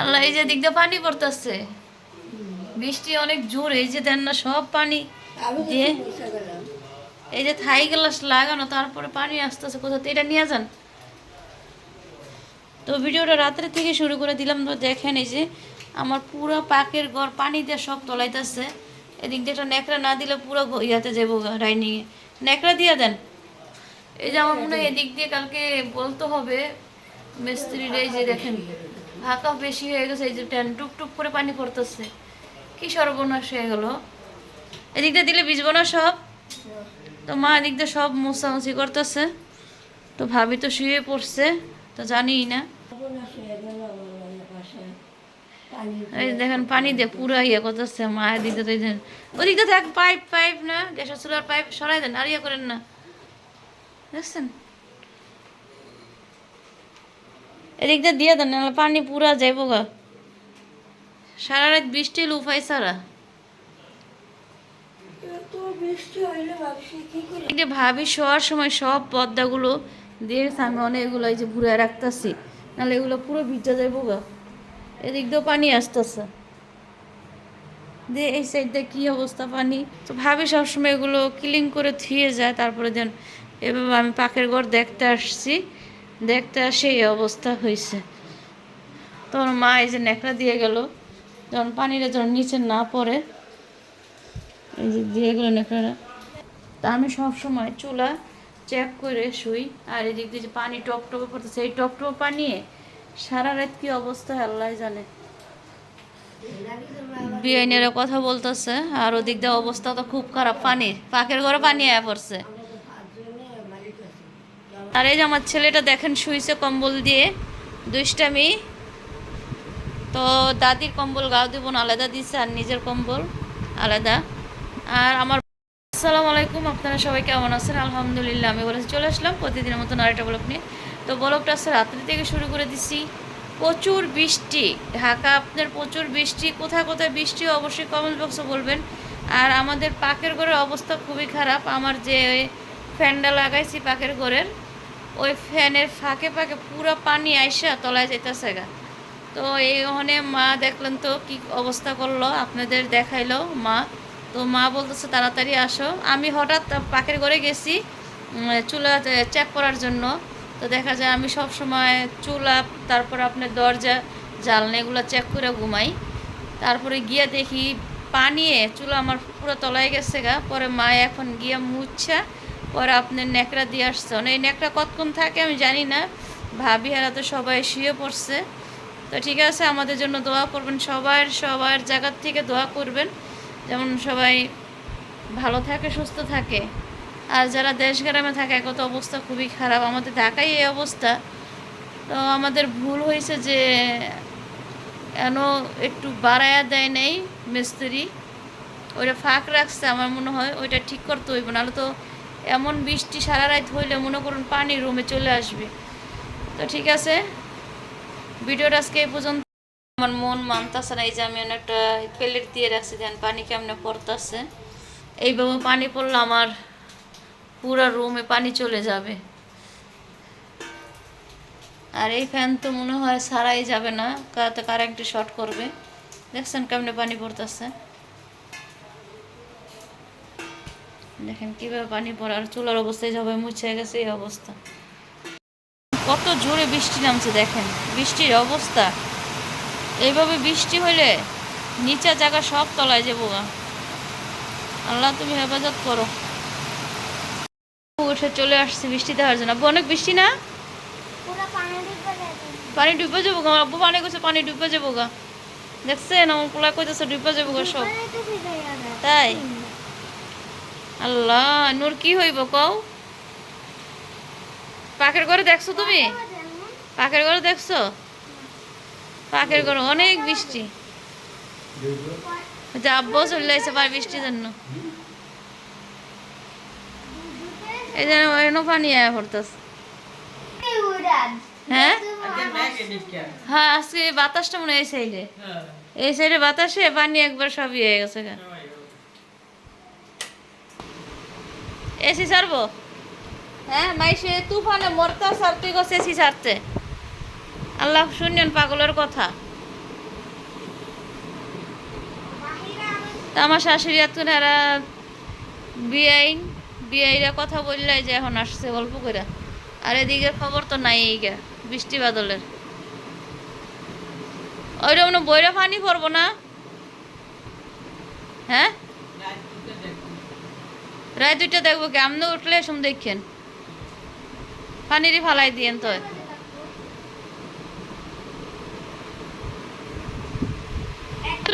আল্লাহ এই যে দিক দিয়ে পানি পড়তেছে। বৃষ্টি অনেক জোর এই যে দেন না সব পানি দিয়ে? এই যে থাই গ্লাস লাগানো তারপরে পানি আসতেছে কোথাও এটা নিয়ে যান। তো ভিডিওটা রাত্রে থেকে শুরু করে দিলাম তো দেখেন এই যে আমার পুরো পাকের ঘর পানি দিয়ে সব তলাইতেছে। এদিক দিয়ে একটা ন্যাকড়া না দিলে পুরো ইয়াতে যাব ডাইনিংয়ে। ন্যাকড়া দিয়ে দেন। এই যে আমার মনে হয় এদিক দিয়ে কালকে বলতে হবে মিস্ত্রির এই যে দেখেন, ঢাকা বেশি হয়ে গেছে, এই যে ট্যান টুক টুক করে পানি পড়তেছে। কি সর্বনাশ হয়ে গেল। এদিকটা দিলে ভিজবো না সব? তো মা এদিক দিয়ে সব মোছামুছি করতেছে। তো ভাবি তো শুয়ে পড়ছে, তো জানিই না। এই দেখেন পানি দিয়ে পুরো ইয়ে করতেছে মা এদিক দিয়ে, তো এই দেখেন ওদিক দেখ পাইপ পাইপ না, গ্যাসের চুলার পাইপ সরাই দেন, আর ইয়ে করেন না। দেখছেন? এদিক দিয়ে দিয়ে দেন নাহলে পানি পুরা যাইব গা। সারা রাত বৃষ্টি লুফাই সারা ভাবি শোয়ার সময় সব পর্দাগুলো দিয়ে আমি অনেকগুলো এই যে ঘুরে রাখতেছি নাহলে এগুলো পুরো ভিজা যাইব গা। এদিক দিয়েও পানি আসতেছে। দিয়ে এই সাইডটা কী অবস্থা পানি? তো ভাবি সবসময় এগুলো ক্লিন করে ধুয়ে যায় তারপরে দেন এভাবে আমি পাখের ঘর দেখতে আসছি। দেখতে আসে এই অবস্থা হয়েছে তখন মা এই যে ন্যাকড়া দিয়ে গেল, যখন পানিটা যখন নিচে না পড়ে, এই যে দিয়ে গেলো ন্যাকড়াটা। তা আমি সব সময় চুলা চেক করে শুই, আর এদিক দিয়ে যে পানি টপ টপে পড়তেছে, এই টপ টপ পানি সারা রাত কি অবস্থা আল্লাহ জানে। বিআইনেরা কথা বলতেছে, আর ওদিক দিয়ে অবস্থা তো খুব খারাপ, পানির। পাকের ঘরে পানি আয়া পড়ছে। আর এই যে আমার ছেলেটা দেখেন শুইছে কম্বল দিয়ে, দুষ্টামি। তো দাদির কম্বল গাও দিব না, আলাদা দিছে, আর নিজের কম্বল আলাদা। আর আমার আসসালামু আলাইকুম, আপনারা সবাই কেমন আছেন? আলহামদুলিল্লাহ, আমি বলেছি চলে আসলাম। প্রতিদিনের মতো আরেকটা ব্লগ নিয়ে। তো ব্লগটা আজকে রাত্রি থেকে শুরু করে দিছি। প্রচুর বৃষ্টি। ঢাকা, আপনার প্রচুর বৃষ্টি। কোথায় কোথায় বৃষ্টি অবশ্যই কমেন্ট বক্সে বলবেন। আর আমাদের পাকের ঘরের অবস্থা খুবই খারাপ। আমার যে ফ্যানটা লাগাইছি পাকের ঘরের ওই ফ্যানের ফাঁকে ফাঁকে পুরো পানি আইসা তলায় যেতেছে গা। তো এই ওখানে মা দেখলেন তো কি অবস্থা করল, আপনাদের দেখাইলো মা। তো মা বলতেছে, তাড়াতাড়ি আসো। আমি হঠাৎ পাকের ঘরে গেছি চুলা চেক করার জন্য। তো দেখা যায় আমি সব সময় চুলা, তারপর আপনার দরজা জালনা এগুলো চেক করে ঘুমাই। তারপরে গিয়ে দেখি পানিয়ে চুলা আমার পুরো তলায় গেছে গা। পরে মা এখন গিয়ে মুচ্ছা পরে আপনার ন্যাকড়া দিয়ে আসছে। মানে এই ন্যাকড়া কতক্ষণ থাকে আমি জানি না। ভাবি হারা তো সবাই শুয়ে পড়ছে। তো ঠিক আছে, আমাদের জন্য দোয়া করবেন সবার সবার জায়গার থেকে দোয়া করবেন। যেমন সবাই ভালো থাকে, সুস্থ থাকে। আর যারা দেশ গ্রামে থাকে এখন তো অবস্থা খুবই খারাপ। আমাদের ঢাকায় এই অবস্থা। তো আমাদের ভুল হয়েছে যে কেন একটু বাড়ায়া দেয় নেই মিস্ত্রি। ওইটা ফাঁক রাখছে, আমার মনে হয়। ওইটা ঠিক করতে হইব, নাহলে তো এমন বৃষ্টি সারা রাত হইলে মনে করুন পানি রুমে চলে আসবে। তো ঠিক আছে, ভিডিওটা আজকে এই পর্যন্ত। আমার মন মানতাছে না, এই যে আমি একটা প্লেট দিয়ে রাখছি দেন পানি কেমনে পড়তাছে। এইভাবে পানি পড়লে আমার পুরো রুমে পানি চলে যাবে। আর এই ফ্যান তো মনে হয় সারাই যাবে না কারেন্টে শর্ট করবে। দেখছেন কেমনে পানি পড়তেছে। দেখেন কীভাবে পানি পড়ে আর চুলার অবস্থায় সবাই মুছে গেছে এই অবস্থা। কত জোরে বৃষ্টি নামছে দেখেন। বৃষ্টির অবস্থা। এইভাবে বৃষ্টি হইলে নিচা জায়গা সব তলায় যাব গা। আল্লাহ তুমি হেফাজত করো। উঠে চলে আসছে বৃষ্টি দেওয়ার জন্য। আব্বু অনেক বৃষ্টি না? পানি ডুবে যাব। গা। আব্বু পানি করছে পানি ডুবে যাব গা। দেখছেন আমার পোলা কইতেছে ডুবে যাব গা সব। তাই? আল্লাহ, নূর, কি হইব কও? পাখের ঘরে দেখছ তুমি? পাখের ঘরে দেখছ? পাখের ঘরে অনেক বৃষ্টি। আব্বাও চলে আসছে পার বৃষ্টির জন্য। এই যেন এনো পানি আয়া পড়তেছে। হ্যাঁ? হ্যাঁ আজকে বাতাসটা মনে হয় এই সাইডে। এই সাইডে বাতাসে পানি একবার সবই হয়ে গেছে এসি ছাড়বো? হ্যাঁ মাইসে তুফানে মরতা সার তুই গেছে এসি ছাড়তে। আল্লাহ শুনেন পাগলের কথা? তা আমার শাশুড়ি এত এরা বিআইন বিআইরা কথা বললে যে এখন আসছে গল্প করে আর এদিকের খবর তো নাই এই গা বৃষ্টি বাদলের। না বইরা পানি পড়ব না? হ্যাঁ? রায় দুইটা দেখব কি? আমনে উঠলে এসম দেখেন। পানিরই ফালাই দিয়েন তো।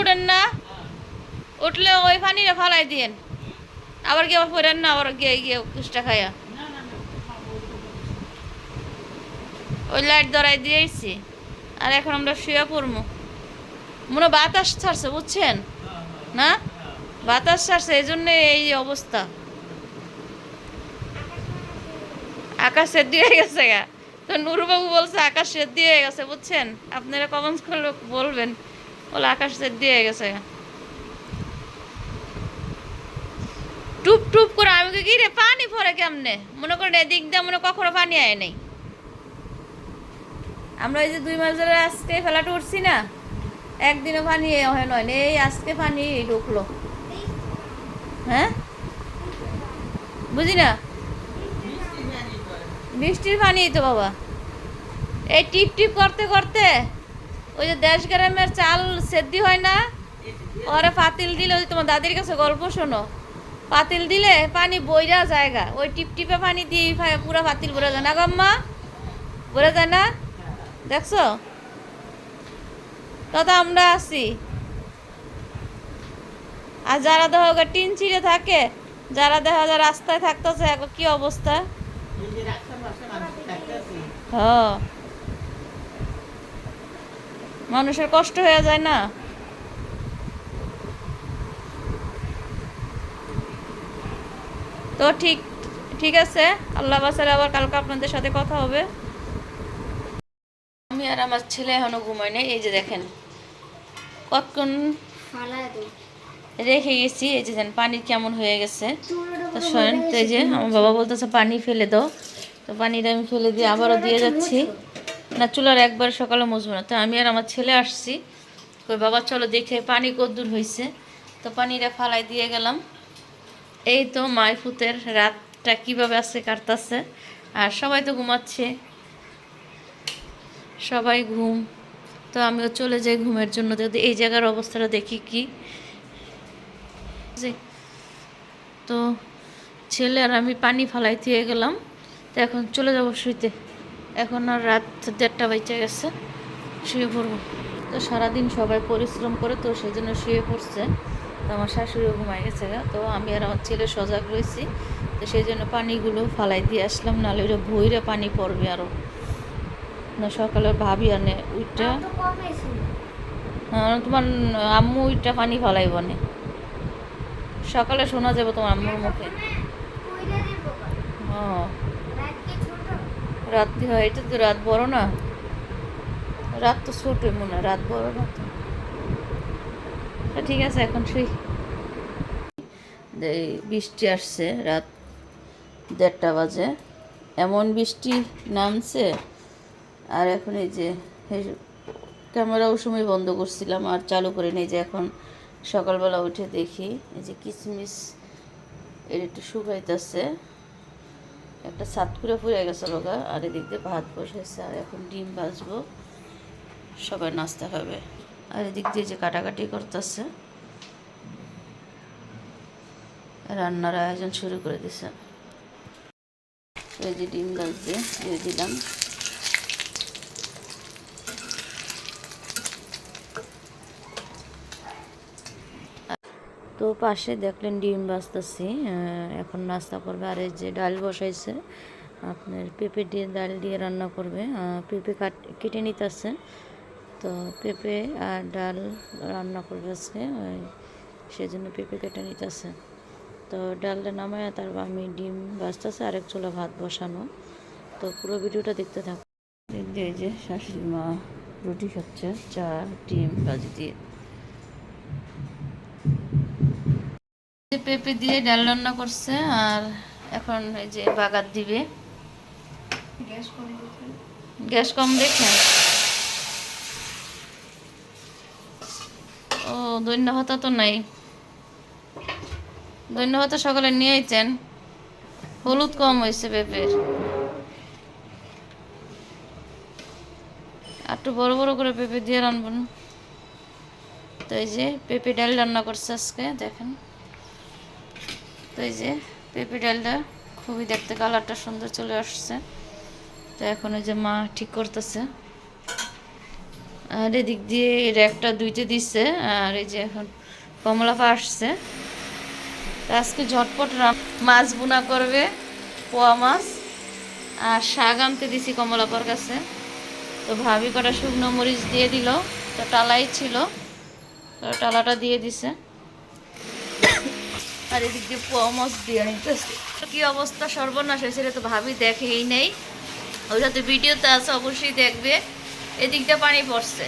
উঠেন না। উঠলে ওই পানিরে ফালাই দিয়েন। আবার গিয়ে পড়েন না, আবার গিয়ে গিয়ে কুষ্টা খাইয়া। ওই লাইট ধরাই দিয়েছি আর এখন আমরা শুয়ে পড়ব মনে বাতাস ছাড়ছে, বুঝছেন? না? বাতাস ছাড়ছে এই জন্য এই অবস্থা। আকাশ সেদ্ধি হয়ে গেছে গা। তো নুরবাবু বলছে, আকাশ সেদ্ধি হয়ে গেছে, বুঝছেন? আপনারা কমেন্টস করলে বলবেন। বলে, আকাশ সেদ্ধি হয়ে গেছে গা। টুপ টুপ করে আমি কি রে, পানি পড়ে কেমনে? মনে করেন, এদিক দিয়ে মনে কখনো পানি আয় নাই। আমরা এই যে দুই মাস ধরে আজকে ফেলাটা উঠছি না, একদিনও পানি হয় নয় এই আজকে পানি ঢুকলো। হ্যাঁ? বুঝি না? বৃষ্টির পানি তো বাবা। এই টিপ টিপ করতে করতে ওই যে দেশ গ্রামের চাল সেদ্ধি হয় না, ওরা পাতিল দিলে ওই তোমার দাদির কাছে গল্প শোনো। পাতিল দিলে পানি বইরা জায়গা ওই টিপ টিপে পানি দিয়ে পুরো পাতিল ভরে যায় না গম্মা ভরে যায় না? দেখছ? তত আমরা আছি। আর যারা দেখা টিন ছিঁড়ে থাকে, যারা দেখা যায় রাস্তায় থাকতেছে কি অবস্থা? মানুষের কষ্ট হয়ে যায় না। তো ঠিক ঠিক আছে। আল্লাহ বাসালে আবার কালকে আপনাদের সাথে কথা হবে। আমি আর আমার ছেলে এখনও ঘুমাই নাই। এই যে দেখেন কতক্ষণ রেখে গেছি। এই যে দেন পানি কেমন হয়ে গেছে। তো শোনেন তো এই যে আমার বাবা বলতেছে পানি ফেলে দাও। তো পানিটা আমি ফেলে দিয়ে আবারও দিয়ে যাচ্ছি। না, চুলার একবার সকালে মুছবো না। তো আমি আর আমার ছেলে আসছি। ওই বাবা, চলো দেখে, পানি কদ্দূর হয়েছে তো পানিটা ফালাই দিয়ে গেলাম। এই তো মাইফুতের রাতটা কীভাবে আছে কাটতাছে। আর সবাই তো ঘুমাচ্ছে। সবাই ঘুম। তো আমিও চলে যাই ঘুমের জন্য। যদি এই জায়গার অবস্থাটা দেখি কি। তো ছেলে আর আমি পানি ফালাই দিয়ে গেলাম। তো এখন চলে যাব শুইতে। এখন আর রাত দেড়টা বেজে গেছে শুয়ে পড়ব। তো সারাদিন সবাই পরিশ্রম করে তো সেই জন্য শুয়ে পড়ছে। তো আমার শাশুড়িও ঘুমাই গেছে গা তো আমি আর আমার ছেলে সজাগ রয়েছি। তো সেই জন্য পানিগুলো ফালাই দিয়ে আসলাম নাহলে ওটা ভইরে পানি পড়বে আরও না সকালে ভাবি আনে উইটা হ্যাঁ, তোমার আম্মু উইটা পানি ফালাই বনে সকালে শোনা যাবে তোমার আম্মুর মুখে। হ্যাঁ রাত্রি হয়, এটা তো রাত বড় না। রাত তো ছোটই মনে রাত বড় না ঠিক আছে, এখন শুই। বৃষ্টি আসছে রাত দেড়টা বাজে। এমন বৃষ্টি নামছে, আর এখন এই যে ক্যামেরা ওই সময় বন্ধ করছিলাম, আর চালু করে নেই যে এখন সকালবেলা উঠে দেখি, এই যে কিশমিশ এর একটু শুকাইতেছে। একটা সাত করে ফুরে গেছে লোকা, আর এদিক দিয়ে ভাত বসেছে, আর এখন ডিম ভাজবো। সবাই নাস্তা খাবে। আর এদিক দিয়ে যে কাটাকাটি করতেছে, রান্নার আয়োজন শুরু করে দিছে। এই যে ডিম গাছ দিয়ে দিয়ে দিলাম। তো পাশে দেখলেন ডিম বাজতেছি এখন নাস্তা করবে। আর এই যে ডাল বসাইছে, আপনার পেঁপে দিয়ে, ডাল দিয়ে রান্না করবে। পেঁপে কাট কেটে নিতেছে। তো পেঁপে আর ডাল রান্না করবে আজকে সেজন্য পেঁপে কেটে নিতেছে। তো ডালটা নামায় তারপর আমি ডিম বাজতেছে আরেক চুলা ভাত বসানো। তো পুরো ভিডিওটা দেখতে থাকো এই যে- শাশুড়ি মা রুটি খাচ্ছে, চা, ডিম, ভাজি দিয়ে। পেঁপে দিয়ে ডাল রান্না করছে আর এখন এই যে বাগার দিবে। গ্যাস কম দেখে ও দৈন্য হতা তো নাই। দৈন্য হতা সকালে নিয়ে আইছেন হলুদ কম হয়েছে পেঁপের। একটু বড় বড় করে পেঁপে দিয়ে রানবো তো এই যে পেঁপে ডাল রান্না করছে আজকে দেখেন। তো এই যে পেঁপে ডালটা, খুবই দেখতে কালারটা সুন্দর চলে আসছে। তো এখন ওই যে মা ঠিক করতেছে। আর এদিক দিয়ে এর একটা দুইটা দিচ্ছে আর এই যে এখন কমলাপা আসছে। আজকে ঝটপট মাছ বুনা করবে, পোয়া মাছ। আর শাক আনতে দিছি কমলাপার কাছে। তো ভাবি কটা শুকনো মরিচ দিয়ে দিল, তো টালাই ছিল। তো টালাটা দিয়ে দিছে। আর এদিক দিয়ে পোয়া মাছ দিয়ে নিতেছে কি অবস্থা সর্বনাশ হয়েছে তো ভাবি দেখেই নেই। ওইটা তো ভিডিওতে আছে, অবশ্যই দেখবে। এদিকটা পানি পড়ছে।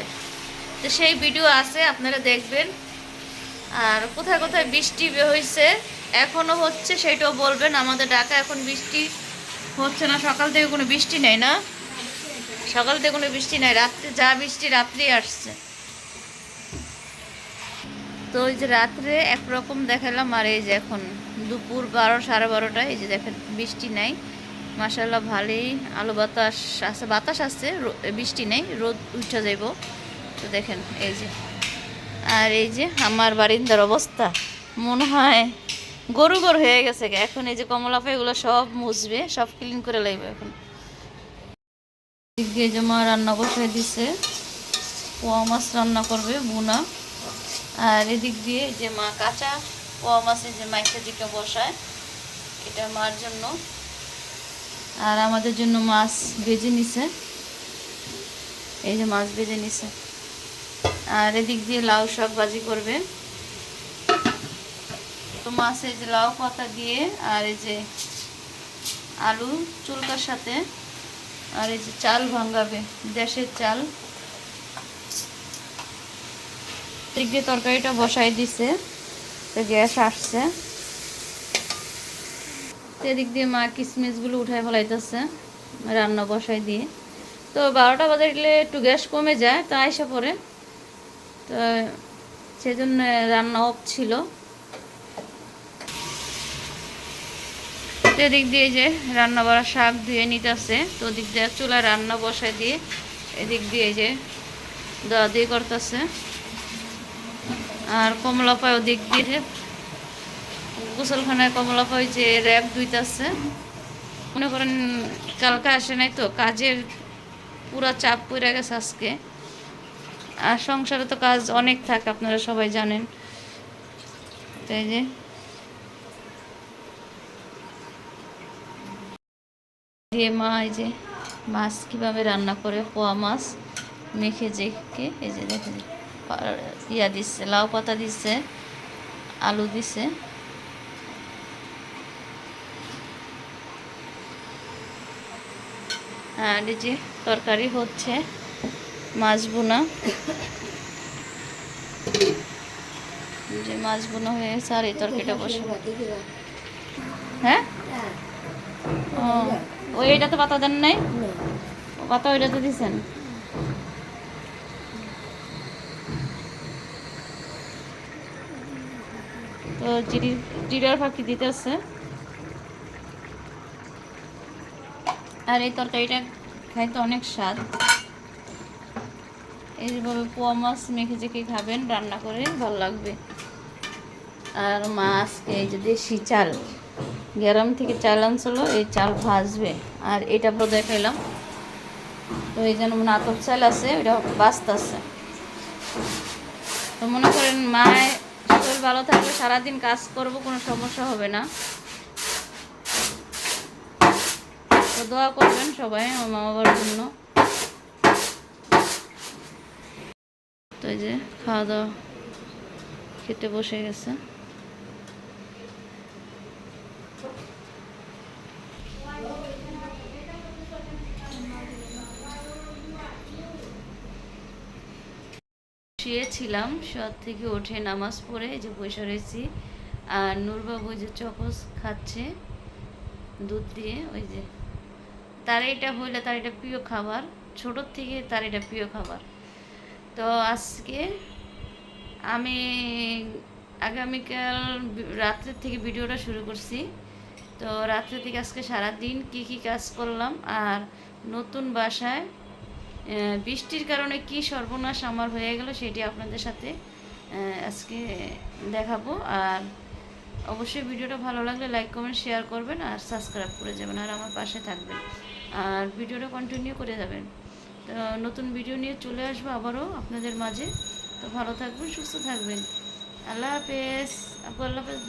তো সেই ভিডিও আছে, আপনারা দেখবেন। আর কোথায় কোথায় বৃষ্টি হয়েছে এখনও হচ্ছে সেটাও বলবেন। আমাদের ঢাকা এখন বৃষ্টি হচ্ছে না। সকাল থেকে কোনো বৃষ্টি নেই না? সকাল থেকে কোনো বৃষ্টি নাই। রাত্রে যা বৃষ্টি রাত্রে আসছে। তো ওই যে রাত্রে একরকম দেখালাম, আর এই যে এখন দুপুর বারো, সাড়ে বারোটায়, এই যে দেখেন বৃষ্টি নাই। মাসাল্লাহ ভালোই আলো বাতাস আছে বাতাস আছে বৃষ্টি নেই, রোদ উঠে যাইব। তো দেখেন এই যে, আর এই যে আমার বারিন্দার অবস্থা। মনে হয় গরু গরু হয়ে গেছে এখন এই যে কমলা এগুলো সব মুছবে, সব ক্লিন করে লাগবে এখন। এদিক দিয়ে যে মা রান্না বসাই দিছে, পোয়া মাছ রান্না করবে বুনা আর এদিক দিয়ে যে মা কাঁচা পোয়া মাছের যে মাইকে দিকে বসায়, এটা মার জন্য। আর আমাদের জন্য মাছ ভেজে নিছে। এই যে মাছ ভেজে নিছে। আর এদিক দিয়ে লাউ শাক ভাজি করবে। তো মাছ যে লাউ পাতা দিয়ে আর এই যে আলু চুলকার সাথে, আর এই যে চাল ভাঙাবে, দেশের চাল। দিক দিয়ে তরকারিটা বসাই দিছে। তো গ্যাস আসছে। তো এদিক দিয়ে মা কিসমিসগুলো উঠায় ফেলাইতেছে, রান্না বসাই দিয়ে। তো বারোটা বাজে গেলে একটু গ্যাস কমে যায়, তো আইসা পরে তো সেজন্য রান্না অফ ছিল। তো এদিক দিয়ে যে রান্না বাড়া শাক ধুয়ে নিতেছে, তো ওদিক দিয়ে চুলা রান্না বসাই দিয়ে, এদিক দিয়ে যে দেওয়া দিয়ে করতেছে। আর কমলা পায় ওদিক দিয়ে। গোসলখানায় কমলা পায় যে র্যাপ ধুইতেছে মনে করেন কালকে আসে নাই তো, কাজের পুরা চাপ পড়ে গেছে আজকে। আর সংসারে তো কাজ অনেক থাকে, আপনারা সবাই জানেন। তাই যে। দিয়ে মা, এই যে মাছ কীভাবে রান্না করে, পোয়া মাছ, মেখে জেকে এই যে দেখে ইয়া দিচ্ছে লাউ পাতা দিচ্ছে আলু দিছে। আর এই যে তরকারি হচ্ছে মাছ বোনা যে মাছ বোনা হয়ে গেছে আর এই তরকারিটা বসে হ্যাঁ? ও ওই তো পাতা দেন নাই? পাতা ওইটাতে দিছেন? তো জিরি জিরার ফাঁকি দিতেছে। আর এই তরকারিটা খাইতে অনেক স্বাদ। এইভাবে পোয়া মাছ মেখে চেখে খাবেন, রান্না করে ভালো লাগবে। আর মাছকে এই দেশি চাল। গ্রাম থেকে চাল আনছিল, এই চাল ভাজবে। আর এটা পুরো দেখাইলাম তো এই যেন মনে আতপ চাল আছে ওইটা বাঁচতেছে। তো মনে করেন মায়ের শরীর ভালো থাকবে, সারাদিন কাজ করব, কোনো সমস্যা হবে না। তো দোয়া করবেন সবাই আমার মা বাবার জন্য। তো এই যে খাওয়া দাওয়া খেতে বসে গেছে। শুয়েছিলাম শোয়ার থেকে ওঠে নামাজ পড়ে যে বসে রয়েছি। আর নূরবাবু যে চকস খাচ্ছে, দুধ দিয়ে, ওই যে। তার এটা হইলে, তার এটা প্রিয় খাবার। ছোটোর থেকে তার এটা প্রিয় খাবার। তো আজকে আমি আগামীকাল রাত্রের থেকে ভিডিওটা শুরু করছি। তো রাত্রে থেকে আজকে সারাদিন কি কি কাজ করলাম, আর নতুন বাসায় বৃষ্টির কারণে কি সর্বনাশ আমার হয়ে গেল সেটি আপনাদের সাথে আজকে দেখাবো। আর অবশ্যই ভিডিওটা ভালো লাগলে লাইক কমেন্ট শেয়ার করবেন আর সাবস্ক্রাইব করে যাবেন আর আমার পাশে থাকবেন। আর ভিডিওটা কন্টিনিউ করে যাবেন। তো নতুন ভিডিও নিয়ে চলে আসব আবারও আপনাদের মাঝে। তো ভালো থাকবেন, সুস্থ থাকবেন। আল্লাহ হাফেজ। আপু আল্লাহ হাফেজ।